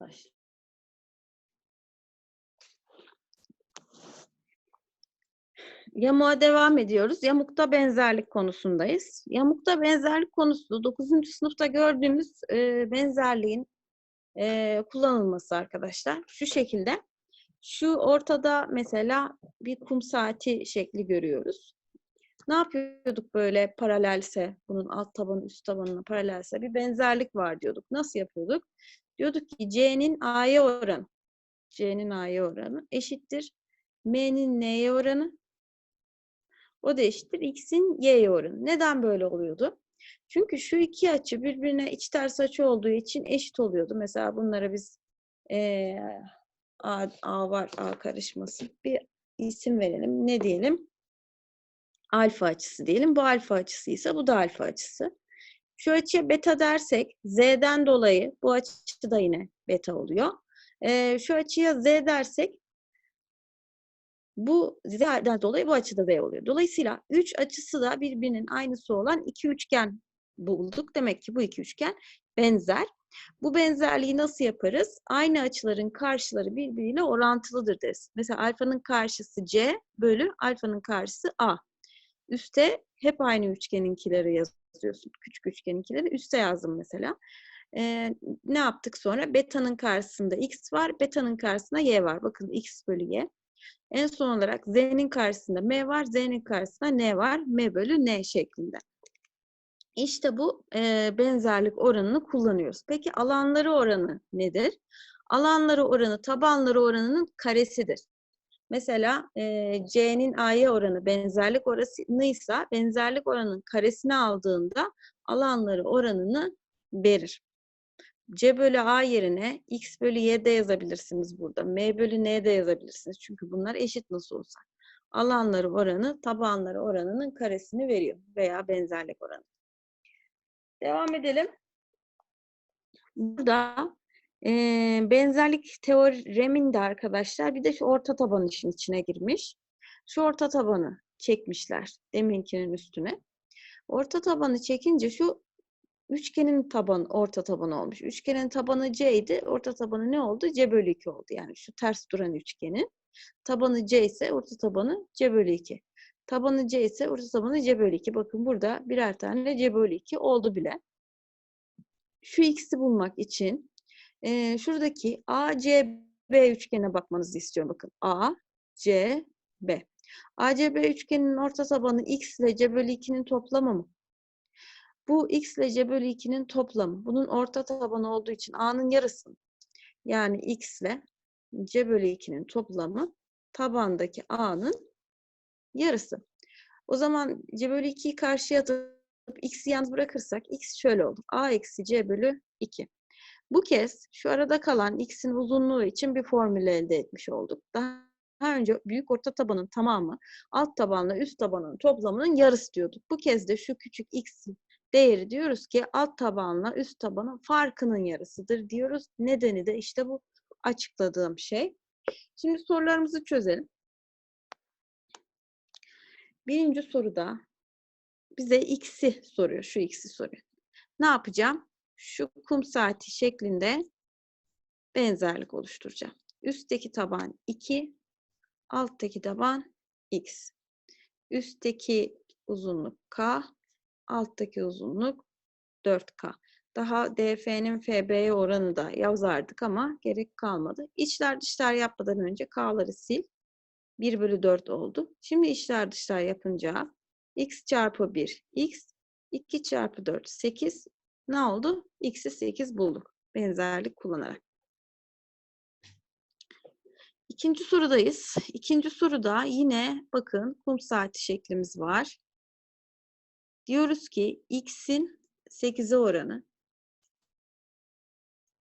Başla. Yamuğa devam ediyoruz. Yamukta benzerlik konusundayız. Yamukta benzerlik konusu 9. sınıfta gördüğümüz e, benzerliğin e, kullanılması arkadaşlar. Şu şekilde. Şu ortada mesela bir kum saati şekli görüyoruz. Ne yapıyorduk böyle paralelse, bunun alt tabanı üst tabanına paralelse bir benzerlik var diyorduk. Nasıl yapıyorduk? Diyorduk ki C'nin A'ya oranı, C'nin A'ya oranı eşittir. M'nin N'ye oranı o da eşittir X'in Y'ye oranı. Neden böyle oluyordu? Çünkü şu iki açı birbirine iç ters açı olduğu için eşit oluyordu. Mesela bunlara biz eee A, A var, A karışmasın. Bir isim verelim. Ne diyelim? Alfa açısı diyelim. Bu alfa açısıysa bu da alfa açısı. Şu açıya beta dersek Z'den dolayı bu açı da yine beta oluyor. Ee, şu açıya Z dersek bu Z'den dolayı bu açıda Z oluyor. Dolayısıyla üç açısı da birbirinin aynısı olan iki üçgen bulduk. Demek ki bu iki üçgen benzer. Bu benzerliği nasıl yaparız? Aynı açıların karşıları birbiriyle orantılıdır deriz. Mesela alfanın karşısı C bölü alfanın karşısı A. Üste hep aynı üçgeninkileri yazıyorsun. Küçük üçgeninkileri üste yazdım mesela. Ee, ne yaptık sonra? Beta'nın karşısında X var, beta'nın karşısında Y var. Bakın X bölü Y. En son olarak Z'nin karşısında M var, Z'nin karşısında N var. M bölü N şeklinde. İşte bu e, benzerlik oranını kullanıyoruz. Peki alanları oranı nedir? Alanları oranı tabanları oranının karesidir. Mesela e, C'nin A'ya oranı benzerlik oranıysa benzerlik oranının karesini aldığında alanları oranını verir. C bölü A yerine X bölü Y de yazabilirsiniz burada. M bölü N de yazabilirsiniz. Çünkü bunlar eşit nasıl olsa. Alanları oranı tabanları oranının karesini veriyor. Veya benzerlik oranı. Devam edelim. Burada e, benzerlik teoreminde arkadaşlar bir de şu orta taban işin içine girmiş. Şu orta tabanı çekmişler deminkinin üstüne. Orta tabanı çekince şu üçgenin tabanı orta tabanı olmuş. Üçgenin tabanı C idi. Orta tabanı ne oldu? C bölü 2 oldu. Yani şu ters duran üçgenin tabanı C ise orta tabanı C bölü 2. Tabanı C ise orta tabanı C bölü 2. Bakın burada birer tane C bölü 2 oldu bile. Şu x'i bulmak için e, şuradaki ACB üçgene bakmanızı istiyorum. Bakın ACB. ACB üçgeninin orta tabanı x ile C bölü 2'nin toplamı mı? Bu x ile C bölü 2'nin toplamı. Bunun orta tabanı olduğu için A'nın yarısı. Yani x ile C bölü 2'nin toplamı tabandaki A'nın yarısı. O zaman C bölü 2'yi karşıya atıp x'i yalnız bırakırsak x şöyle olur. A eksi C bölü 2. Bu kez şu arada kalan x'in uzunluğu için bir formül elde etmiş olduk. Daha önce büyük orta tabanın tamamı alt tabanla üst tabanın toplamının yarısı diyorduk. Bu kez de şu küçük x'in değeri diyoruz ki alt tabanla üst tabanın farkının yarısıdır diyoruz. Nedeni de işte bu açıkladığım şey. Şimdi sorularımızı çözelim. Birinci soruda bize x'i soruyor. Şu x'i soruyor. Ne yapacağım? Şu kum saati şeklinde benzerlik oluşturacağım. Üstteki taban 2, alttaki taban x. Üstteki uzunluk k, alttaki uzunluk 4k. Daha DF'nin FB'ye oranı da yazardık ama gerek kalmadı. İçler dışlar yapmadan önce k'ları sil. 1 bölü 4 oldu. Şimdi içler dışlar yapınca x çarpı 1 x 2 çarpı 4 8 ne oldu? x'i 8 bulduk. Benzerlik kullanarak. İkinci sorudayız. İkinci soruda yine bakın kum saati şeklimiz var. Diyoruz ki x'in 8'e oranı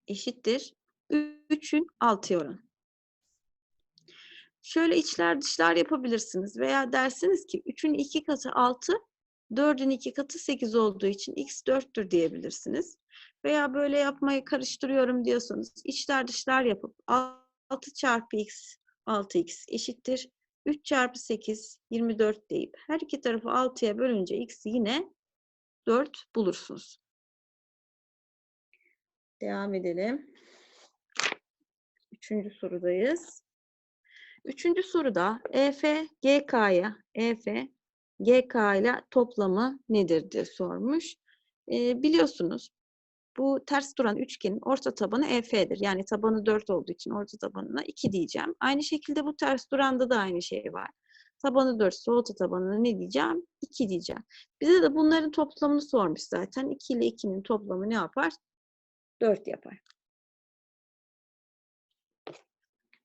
eşittir 3'ün 6'ya oranı. Şöyle içler dışlar yapabilirsiniz veya dersiniz ki 3'ün 2 katı 6, 4'ün 2 katı 8 olduğu için x 4'tür diyebilirsiniz. Veya böyle yapmayı karıştırıyorum diyorsanız içler dışlar yapıp 6 çarpı x 6x eşittir 3 çarpı 8 24 deyip her iki tarafı 6'ya bölünce x'i yine 4 bulursunuz. Devam edelim. Üçüncü sorudayız. Üçüncü soruda EF GK'ya EF GK ile toplamı nedir diye sormuş. Ee, biliyorsunuz bu ters duran üçgenin orta tabanı EF'dir. Yani tabanı 4 olduğu için orta tabanına 2 diyeceğim. Aynı şekilde bu ters duranda da aynı şey var. Tabanı 4 ise orta tabanına ne diyeceğim? 2 diyeceğim. Bize de bunların toplamını sormuş zaten. 2 ile 2'nin toplamı ne yapar? 4 yapar.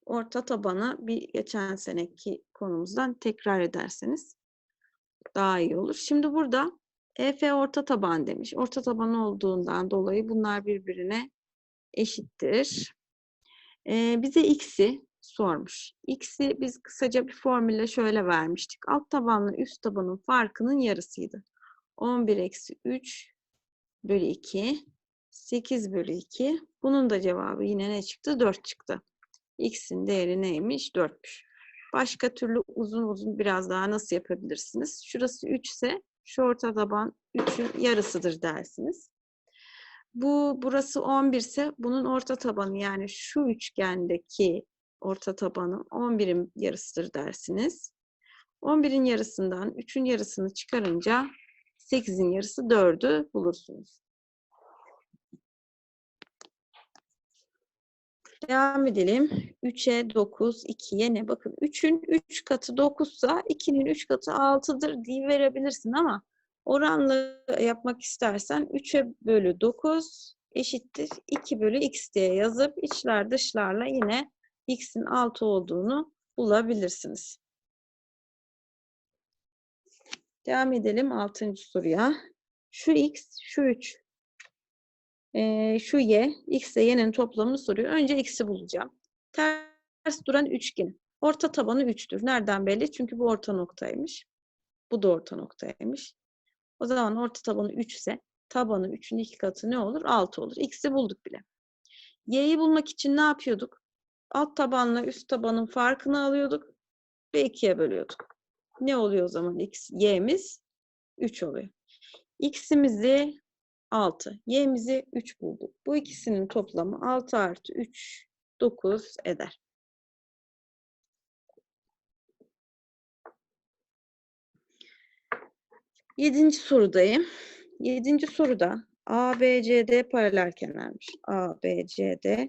Orta tabanı bir geçen seneki konumuzdan tekrar ederseniz daha iyi olur. Şimdi burada EF orta taban demiş. Orta taban olduğundan dolayı bunlar birbirine eşittir. Ee, bize x'i sormuş. X'i biz kısaca bir formülle şöyle vermiştik. Alt tabanla üst tabanın farkının yarısıydı. 11 eksi 3 bölü 2 8 bölü 2. Bunun da cevabı yine ne çıktı? 4 çıktı. X'in değeri neymiş? 4'müş. Başka türlü uzun uzun biraz daha nasıl yapabilirsiniz? Şurası 3 ise şu orta taban 3'ün yarısıdır dersiniz. Bu burası 11 ise bunun orta tabanı yani şu üçgendeki orta tabanı 11'in yarısıdır dersiniz. 11'in yarısından 3'ün yarısını çıkarınca 8'in yarısı 4'ü bulursunuz. Devam edelim. 3'e 9, 2'ye ne? Bakın 3'ün 3 katı 9 ise 2'nin 3 katı 6'dır diye verebilirsin ama oranlı yapmak istersen 3'e bölü 9 eşittir 2 bölü x diye yazıp içler dışlarla yine x'in 6 olduğunu bulabilirsiniz. Devam edelim 6. soruya. Şu x, şu 3 e, şu y, x ile y'nin toplamını soruyor. Önce x'i bulacağım. Ters duran üçgen. Orta tabanı 3'tür. Nereden belli? Çünkü bu orta noktaymış. Bu da orta noktaymış. O zaman orta tabanı 3 ise tabanı 3'ün iki katı ne olur? 6 olur. X'i bulduk bile. Y'yi bulmak için ne yapıyorduk? Alt tabanla üst tabanın farkını alıyorduk ve 2'ye bölüyorduk. Ne oluyor o zaman x? Y'miz 3 oluyor. X'imizi 6. Y'mizi 3 bulduk. Bu ikisinin toplamı 6 artı 3, 9 eder. Yedinci sorudayım. Yedinci soruda ABCD paralel kenarmış. ABCD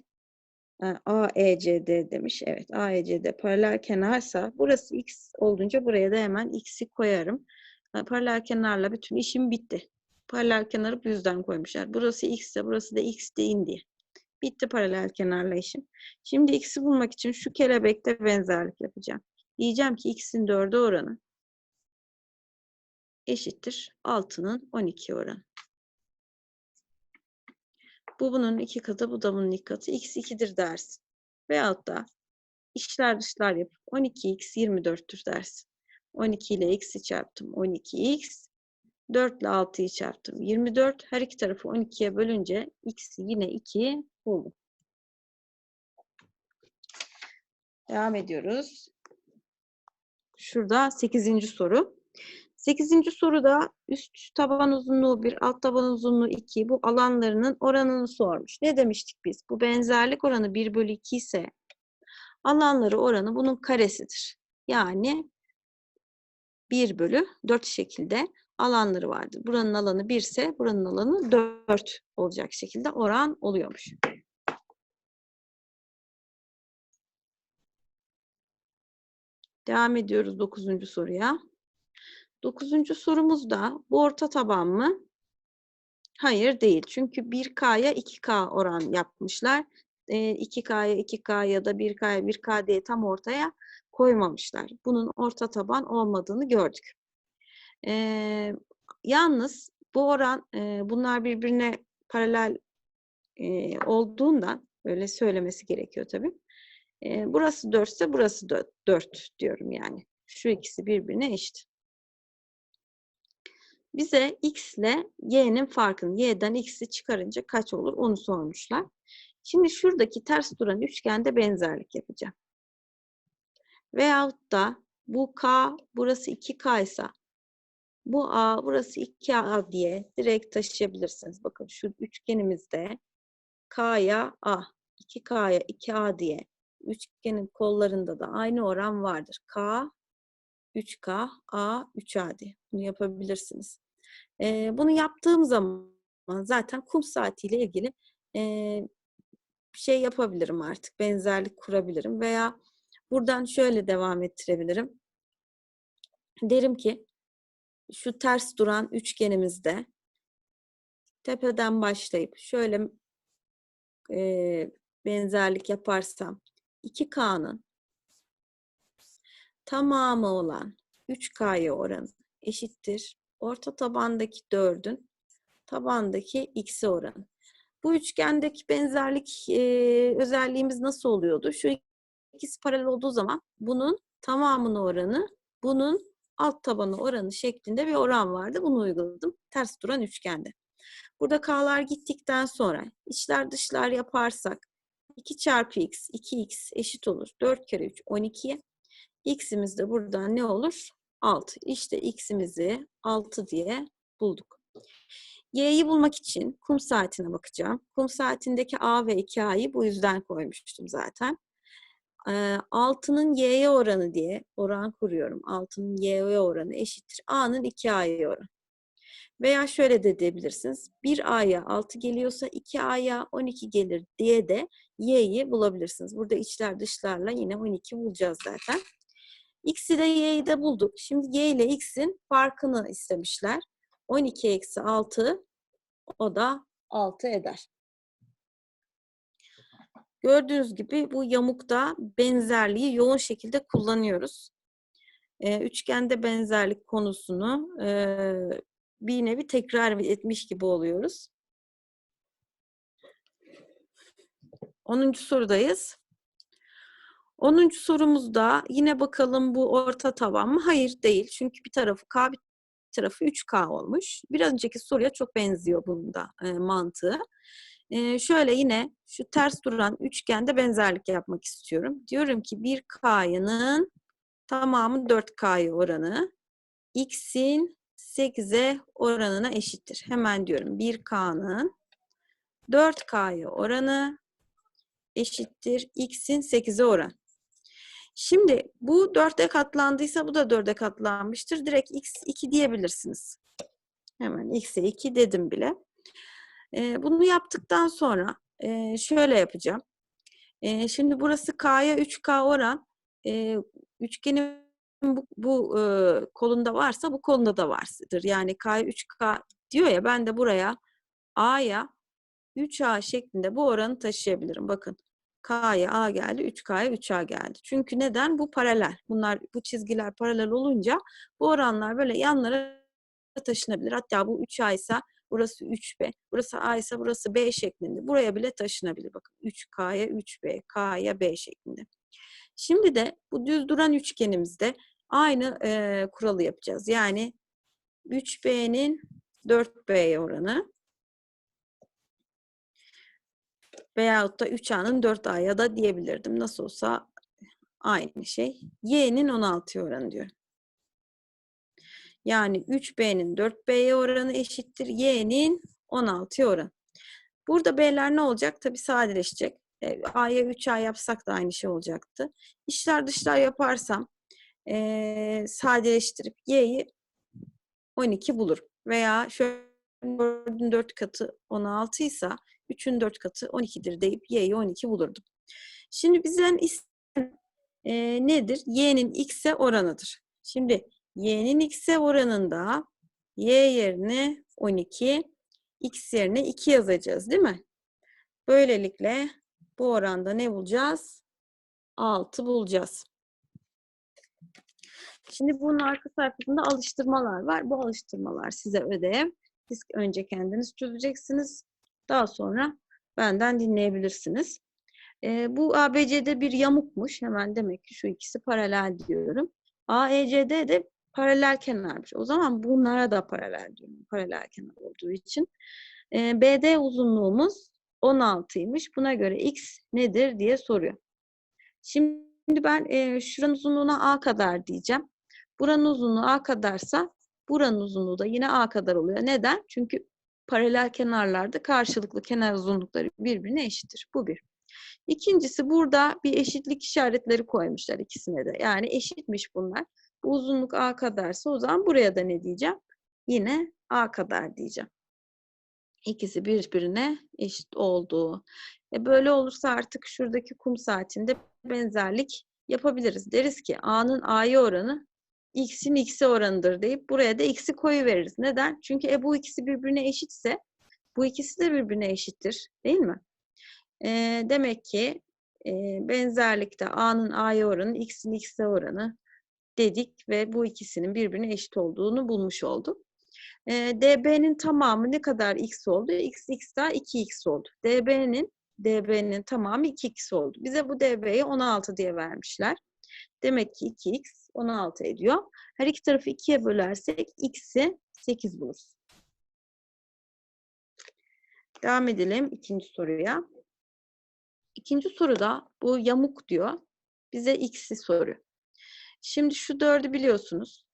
AECD demiş. Evet AECD paralel kenarsa burası x olduğunca buraya da hemen x'i koyarım. Paralel kenarla bütün işim bitti. Paralel kenarı bu yüzden koymuşlar. Burası x ise burası da x deyin diye. Bitti paralel kenarla işim. Şimdi x'i bulmak için şu kelebekte benzerlik yapacağım. Diyeceğim ki x'in 4'e oranı eşittir 6'nın 12 oranı. Bu bunun iki katı, bu da bunun iki katı. x 2'dir dersin. Veyahut da işler dışlar yapıp 12x 24'tür dersin. 12 ile x'i çarptım 12x. 4 ile 6'yı çarptım 24. Her iki tarafı 12'ye bölünce x'i yine 2 buldum. Devam ediyoruz. Şurada 8. soru. 8. soruda üst taban uzunluğu 1, alt taban uzunluğu 2 bu alanlarının oranını sormuş. Ne demiştik biz? Bu benzerlik oranı 1 bölü 2 ise alanları oranı bunun karesidir. Yani 1 bölü 4 şekilde alanları vardır. Buranın alanı 1 ise buranın alanı 4 olacak şekilde oran oluyormuş. Devam ediyoruz 9. soruya. Dokuzuncu sorumuzda bu orta taban mı? Hayır değil. Çünkü 1K'ya 2K oran yapmışlar. 2K'ya 2K ya da 1K'ya 1K diye tam ortaya koymamışlar. Bunun orta taban olmadığını gördük. Ee, yalnız bu oran e, bunlar birbirine paralel e, olduğundan öyle söylemesi gerekiyor tabii. E, burası 4 ise burası 4, 4 diyorum yani. Şu ikisi birbirine eşit. Bize x ile y'nin farkını, y'den x'i çıkarınca kaç olur onu sormuşlar. Şimdi şuradaki ters duran üçgende benzerlik yapacağım. Veyahut da bu k, burası 2k ise bu a, burası 2a diye direkt taşıyabilirsiniz. Bakın şu üçgenimizde k'ya a, 2k'ya 2a diye üçgenin kollarında da aynı oran vardır. K 3K, A 3A diye. Bunu yapabilirsiniz. Ee, bunu yaptığım zaman zaten kum saatiyle ilgili bir şey yapabilirim artık. Benzerlik kurabilirim veya buradan şöyle devam ettirebilirim. Derim ki şu ters duran üçgenimizde tepeden başlayıp şöyle e, benzerlik yaparsam 2K'nın tamamı olan 3K'ya oranı eşittir. Orta tabandaki 4'ün tabandaki x'e oranı. Bu üçgendeki benzerlik e, özelliğimiz nasıl oluyordu? Şu ikisi paralel olduğu zaman bunun tamamının oranı, bunun alt tabanı oranı şeklinde bir oran vardı. Bunu uyguladım. Ters duran üçgende. Burada k'lar gittikten sonra içler dışlar yaparsak 2 çarpı x, 2x eşit olur. 4 kere 3, 12. x'imiz de buradan ne olur? 6. İşte x'imizi 6 diye bulduk. Y'yi bulmak için kum saatine bakacağım. Kum saatindeki A ve 2A'yı bu yüzden koymuştum zaten. 6'nın Y'ye oranı diye oran kuruyorum. 6'nın Y'ye oranı eşittir. A'nın 2A'ya oranı. Veya şöyle de diyebilirsiniz. 1A'ya 6 geliyorsa 2A'ya 12 gelir diye de Y'yi bulabilirsiniz. Burada içler dışlarla yine 12 bulacağız zaten. X'i de Y'yi de bulduk. Şimdi Y ile X'in farkını istemişler. 12 eksi 6 o da 6 eder. Gördüğünüz gibi bu yamukta benzerliği yoğun şekilde kullanıyoruz. Ee, üçgende benzerlik konusunu e, bir nevi tekrar etmiş gibi oluyoruz. 10. sorudayız. 10. sorumuzda yine bakalım bu orta taban mı? Hayır değil. Çünkü bir tarafı K bir tarafı 3K olmuş. Bir önceki soruya çok benziyor bunun da e, mantığı. Şöyle yine şu ters duran üçgende benzerlik yapmak istiyorum. Diyorum ki 1K'nın tamamı 4K'ya oranı X'in 8'e oranına eşittir. Hemen diyorum 1K'nın 4K'ya oranı eşittir X'in 8'e oran. Şimdi bu 4'e katlandıysa bu da 4'e katlanmıştır. Direkt x2 diyebilirsiniz. Hemen x'e 2 dedim bile. Ee, bunu yaptıktan sonra e, şöyle yapacağım. E, şimdi burası k'ya 3k oran. E, üçgenin bu, bu e, kolunda varsa bu kolunda da vardır. Yani k'ya 3k diyor ya ben de buraya a'ya 3a şeklinde bu oranı taşıyabilirim. Bakın K'ya A geldi, 3K'ya 3A geldi. Çünkü neden? Bu paralel. Bunlar bu çizgiler paralel olunca bu oranlar böyle yanlara taşınabilir. Hatta bu 3A ise burası 3B, burası A ise burası B şeklinde. Buraya bile taşınabilir. Bakın 3K'ya 3B, K'ya B şeklinde. Şimdi de bu düz duran üçgenimizde aynı e, kuralı yapacağız. Yani 3B'nin 4B'ye oranı Veyahut da 3A'nın 4A'ya da diyebilirdim. Nasıl olsa aynı şey. Y'nin 16'ya oranı diyor. Yani 3B'nin 4B'ye oranı eşittir. Y'nin 16'ya oranı. Burada B'ler ne olacak? Tabii sadeleşecek. E, A'ya 3A yapsak da aynı şey olacaktı. İşler dışlar yaparsam e, sadeleştirip Y'yi 12 bulurum. Veya şöyle 4'ün 4 katı 16 ise 3'ün 4 katı 12'dir deyip y'yi 12 bulurdum. Şimdi bizden e, nedir? y'nin x'e oranıdır. Şimdi y'nin x'e oranında y yerine 12, x yerine 2 yazacağız değil mi? Böylelikle bu oranda ne bulacağız? 6 bulacağız. Şimdi bunun arka sayfasında alıştırmalar var. Bu alıştırmalar size ödev. Siz önce kendiniz çözeceksiniz. Daha sonra benden dinleyebilirsiniz. E, bu ABC'de bir yamukmuş. Hemen demek ki şu ikisi paralel diyorum. AECD de paralel kenarmış. O zaman bunlara da paralel diyorum. Paralel kenar olduğu için. E, BD uzunluğumuz 16'ymış. Buna göre X nedir diye soruyor. Şimdi ben e, şuranın uzunluğuna A kadar diyeceğim. Buranın uzunluğu A kadarsa buranın uzunluğu da yine A kadar oluyor. Neden? Çünkü paralel kenarlarda karşılıklı kenar uzunlukları birbirine eşittir. Bu bir. İkincisi burada bir eşitlik işaretleri koymuşlar ikisine de. Yani eşitmiş bunlar. Bu uzunluk A kadarsa o zaman buraya da ne diyeceğim? Yine A kadar diyeceğim. İkisi birbirine eşit olduğu. E böyle olursa artık şuradaki kum saatinde benzerlik yapabiliriz. Deriz ki A'nın A'ya oranı X'in X'e oranıdır deyip buraya da X'i koyu veririz. Neden? Çünkü e bu ikisi birbirine eşitse bu ikisi de birbirine eşittir. Değil mi? E, demek ki e, benzerlikte A'nın A'ya oranı X'in X'e oranı dedik ve bu ikisinin birbirine eşit olduğunu bulmuş olduk. E, DB'nin tamamı ne kadar X oldu? X, X daha 2X oldu. DB'nin DB'nin tamamı 2X oldu. Bize bu DB'yi 16 diye vermişler. Demek ki 2X 16 ediyor. Her iki tarafı 2'ye bölersek X'i 8 buluruz. Devam edelim ikinci soruya. İkinci soruda bu yamuk diyor. Bize X'i soruyor. Şimdi şu dördü biliyorsunuz.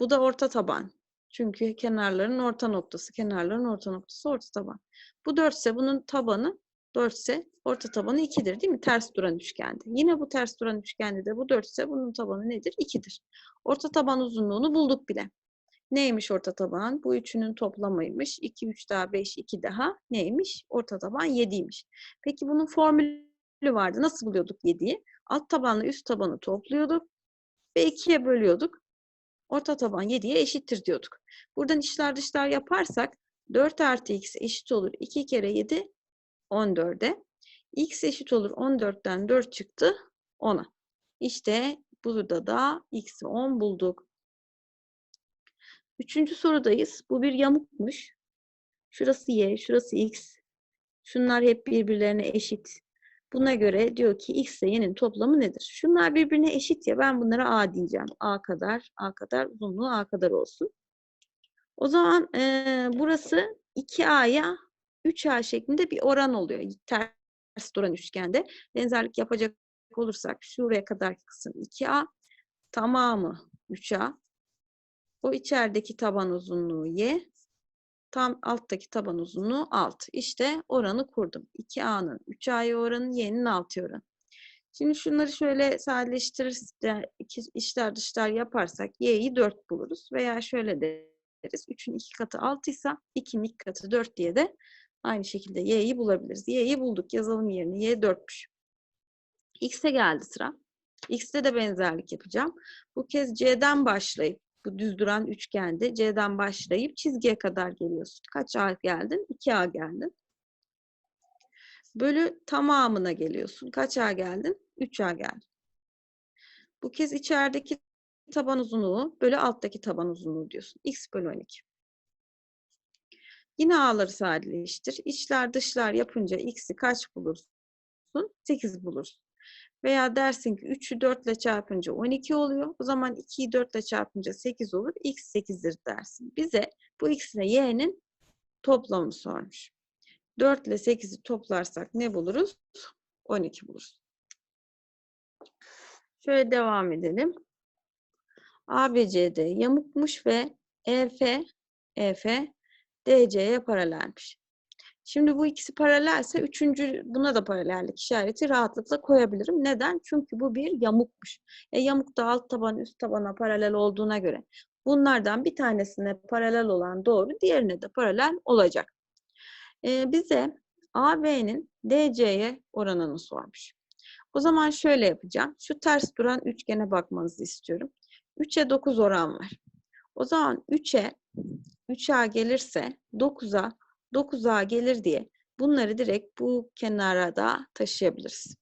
Bu da orta taban. Çünkü kenarların orta noktası, kenarların orta noktası orta taban. Bu 4 ise bunun tabanı 4 ise orta tabanı 2'dir değil mi? Ters duran üçgende. Yine bu ters duran üçgende de bu 4 ise bunun tabanı nedir? 2'dir. Orta taban uzunluğunu bulduk bile. Neymiş orta taban? Bu üçünün toplamıymış. 2, 3 daha 5, 2 daha neymiş? Orta taban 7'ymiş. Peki bunun formülü vardı. Nasıl buluyorduk 7'yi? Alt tabanla üst tabanı topluyorduk ve 2'ye bölüyorduk. Orta taban 7'ye eşittir diyorduk. Buradan içler dışlar yaparsak 4 artı x eşit olur. 2 kere 7 14'e. x eşit olur 14'ten 4 çıktı 10'a. İşte burada da x'i 10 bulduk. Üçüncü sorudayız. Bu bir yamukmuş. Şurası y, şurası x. Şunlar hep birbirlerine eşit. Buna göre diyor ki x ile y'nin toplamı nedir? Şunlar birbirine eşit ya ben bunlara a diyeceğim. a kadar, a kadar uzunluğu a kadar olsun. O zaman e, burası 2a'ya 3a şeklinde bir oran oluyor. Ters duran üçgende. Benzerlik yapacak olursak şuraya kadarki kısım 2a, tamamı 3a. O içerideki taban uzunluğu y, tam alttaki taban uzunluğu 6. İşte oranı kurdum. 2a'nın 3a'ya oranı, y'nin 6'ya oranı. Şimdi şunları şöyle sadeleştiririz, içler dışlar yaparsak y'yi 4 buluruz. Veya şöyle deriz, 3'ün 2 katı 6 ise 2'nin 2 katı 4 diye de aynı şekilde y'yi bulabiliriz. y'yi bulduk, yazalım yerine. y 4'müş. x'e geldi sıra. x'te de benzerlik yapacağım. Bu kez c'den başlayıp bu düz duran üçgende C'den başlayıp çizgiye kadar geliyorsun. Kaç A geldin? 2A geldin. Bölü tamamına geliyorsun. Kaç A geldin? 3A geldin. Bu kez içerideki taban uzunluğu bölü alttaki taban uzunluğu diyorsun. X bölü 12. Yine A'ları sadeleştir. İçler dışlar yapınca X'i kaç bulursun? 8 bulursun. Veya dersin ki 3'ü 4 ile çarpınca 12 oluyor. O zaman 2'yi 4 ile çarpınca 8 olur. X 8'dir dersin. Bize bu X Y'nin toplamını sormuş. 4 ile 8'i toplarsak ne buluruz? 12 buluruz. Şöyle devam edelim. ABCD yamukmuş ve EF, EF DC'ye paralelmiş. Şimdi bu ikisi paralelse üçüncü buna da paralellik işareti rahatlıkla koyabilirim. Neden? Çünkü bu bir yamukmuş. E, yamuk da alt taban üst tabana paralel olduğuna göre bunlardan bir tanesine paralel olan doğru diğerine de paralel olacak. E, bize AB'nin DC'ye oranını sormuş. O zaman şöyle yapacağım. Şu ters duran üçgene bakmanızı istiyorum. 3'e 9 oran var. O zaman 3'e 3A gelirse 9'a 9A gelir diye bunları direkt bu kenara da taşıyabiliriz.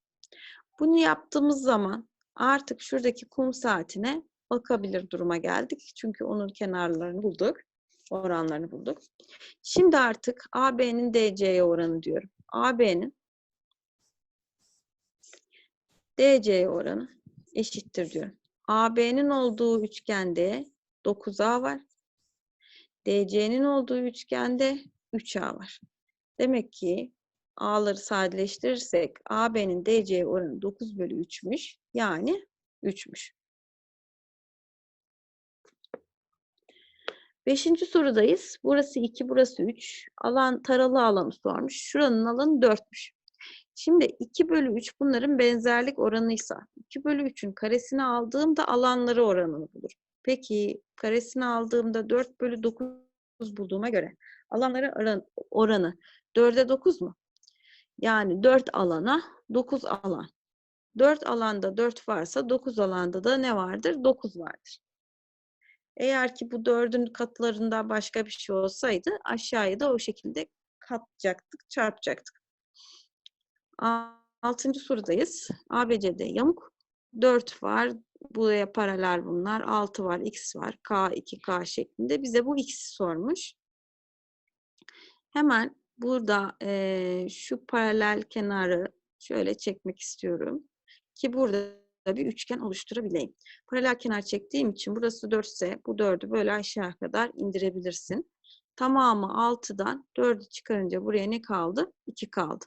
Bunu yaptığımız zaman artık şuradaki kum saatine bakabilir duruma geldik. Çünkü onun kenarlarını bulduk. Oranlarını bulduk. Şimdi artık AB'nin DC'ye oranı diyorum. AB'nin DC'ye oranı eşittir diyorum. AB'nin olduğu üçgende 9A var. DC'nin olduğu üçgende 3A var. Demek ki A'ları sadeleştirirsek AB'nin DC'ye oranı 9 bölü 3'müş. Yani 3'müş. Beşinci sorudayız. Burası 2, burası 3. Alan, taralı alanı sormuş. Şuranın alanı 4'müş. Şimdi 2 bölü 3 bunların benzerlik oranıysa 2 bölü 3'ün karesini aldığımda alanları oranını bulurum. Peki karesini aldığımda 4 bölü 9 bulduğuma göre alanları oran- oranı 4'e 9 mu? Yani 4 alana 9 alan. 4 alanda 4 varsa 9 alanda da ne vardır? 9 vardır. Eğer ki bu 4'ün katlarında başka bir şey olsaydı aşağıya da o şekilde katacaktık, çarpacaktık. A- Altıncı sorudayız. ABC'de yamuk 4 var. Buraya paralel bunlar. 6 var, x var. K, 2K şeklinde. Bize bu x'i sormuş. Hemen burada eee, şu paralel kenarı şöyle çekmek istiyorum. Ki burada bir üçgen oluşturabileyim. Paralel kenar çektiğim için burası 4 ise bu 4'ü böyle aşağı kadar indirebilirsin. Tamamı 6'dan 4'ü çıkarınca buraya ne kaldı? 2 kaldı.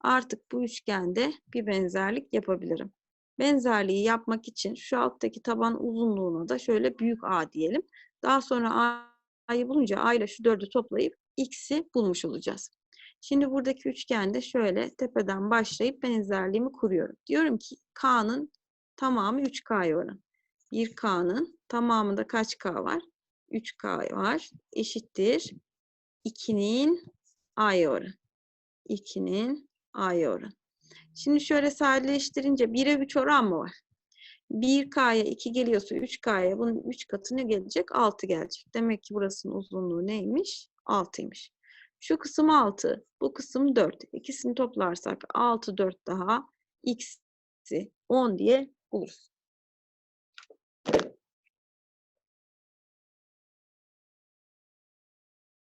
Artık bu üçgende bir benzerlik yapabilirim. Benzerliği yapmak için şu alttaki taban uzunluğuna da şöyle büyük A diyelim. Daha sonra A'yı bulunca A ile şu 4'ü toplayıp X'i bulmuş olacağız. Şimdi buradaki üçgende şöyle tepeden başlayıp benzerliğimi kuruyorum. Diyorum ki K'nın tamamı 3K'ya oran. 1K'nın tamamında kaç K var? 3K var. Eşittir. 2'nin A'ya oran. 2'nin A'ya oran. Şimdi şöyle sadeleştirince 1'e 3 oran mı var? 1K'ya 2 geliyorsa 3K'ya bunun 3 katı ne gelecek? 6 gelecek. Demek ki burasının uzunluğu neymiş? 6'ymış. Şu kısım 6, bu kısım 4. İkisini toplarsak 6, 4 daha x'i 10 diye buluruz.